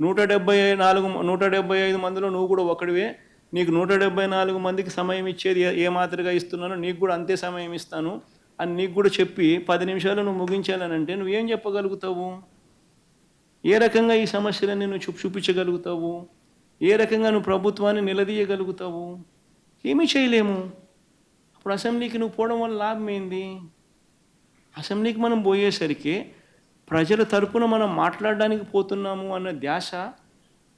నూట డెబ్బై నాలుగు నూట డెబ్బై ఐదు మందిలో నువ్వు కూడా ఒకడివే. నీకు నూట డెబ్బై నాలుగు మందికి సమయం ఇచ్చేది ఏ- మాదిరిగా ఇస్తున్నానో నీకు కూడా అంతే సమయం ఇస్తాను. అని నీకు కూడా చెప్పి పది నిమిషాలు నువ్వు ముగించాలనంటే నువ్వేం చెప్పగలుగుతావు? ఏ రకంగా ఈ సమస్యలన్నీ నువ్వు చూపు చూపించగలుగుతావు? ఏ రకంగా నువ్వు ప్రభుత్వాన్ని నిలదీయగలుగుతావు? ఏమీ చేయలేము. అప్పుడు అసెంబ్లీకి నువ్వు పోవడం వల్ల లాభం ఏంది? అసెంబ్లీకి మనం పోయేసరికి ప్రజల తరపున మనం మాట్లాడడానికి పోతున్నాము అన్న ధ్యాస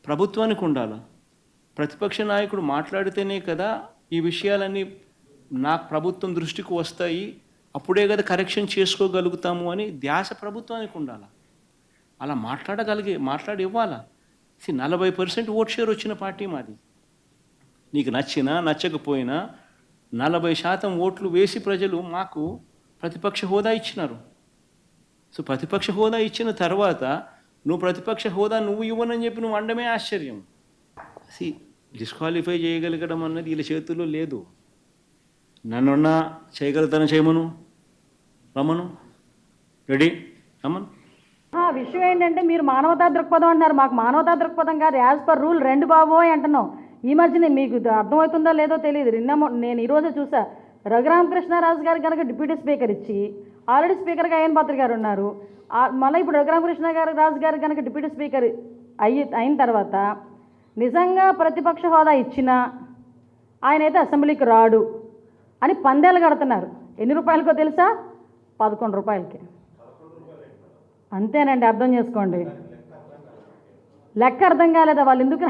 ప్రభుత్వానికి ఉండాలి? ప్రతిపక్ష నాయకుడు మాట్లాడితేనే కదా ఈ విషయాలన్నీ నా ప్రభుత్వం దృష్టికి వస్తాయి అప్పుడే కదా కరెక్షన్ చేసుకోగలుగుతాము అని ధ్యాస ప్రభుత్వానికి ఉండాలి? అలా మాట్లాడగలిగే మాట్లాడి ఇవ్వాలా నలభై పర్సెంట్ ఓట్ షేర్ వచ్చిన పార్టీ మాది. నీకు నచ్చినా నచ్చకపోయినా నలభై శాతం ఓట్లు వేసి ప్రజలు మాకు ప్రతిపక్ష హోదా ఇచ్చినారు. సో ప్రతిపక్ష హోదా ఇచ్చిన తర్వాత నువ్వు ప్రతిపక్ష హోదా నువ్వు ఇవ్వనని చెప్పి నువ్వు అండమే ఆశ్చర్యం. సి డిస్క్వాలిఫై చేయగలగడం అన్నది వీళ్ళ చేతుల్లో లేదు. నన్నున్నా చేయగలుగుతాను చేయమను? రమ్మను రెడీ? రమ్మను ఆ విషయం ఏంటంటే మీరు మానవతా దృక్పథం అంటున్నారు. మాకు మానవతా దృక్పథం కాదు. యాజ్ పర్ రూల్ రెండు బాబోయ్ అంటున్నాం. ఈ మధ్యనే మీకు అర్థమవుతుందో లేదో తెలియదు. నిన్న నేను ఈరోజు చూసా. రఘురామకృష్ణరాజు గారు కనుక డిప్యూటీ స్పీకర్ ఇచ్చి ఆల్రెడీ స్పీకర్గా అయ్యన్ పాత్ర గారు ఉన్నారు. మళ్ళీ ఇప్పుడు రఘురామకృష్ణ గారు రాజు గారు కనుక డిప్యూటీ స్పీకర్ అయ్యి అయిన తర్వాత నిజంగా ప్రతిపక్ష హోదా ఇచ్చినా ఆయన అయితే అసెంబ్లీకి రాడు అని పందేలు కడుతున్నారు. ఎన్ని రూపాయలకో తెలుసా? పదకొండు రూపాయలకి. అంతేనండి అర్థం చేసుకోండి. లెక్క అర్థం కాలేదా? వాళ్ళు ఎందుకు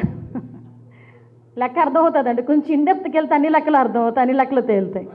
లెక్క అర్థం అవుతుందండి? కొంచెం ఇండెప్త్కి వెళ్తే అన్ని లెక్కలు అర్థం అవుతాయి అన్ని లెక్కలు తేలుతాయి.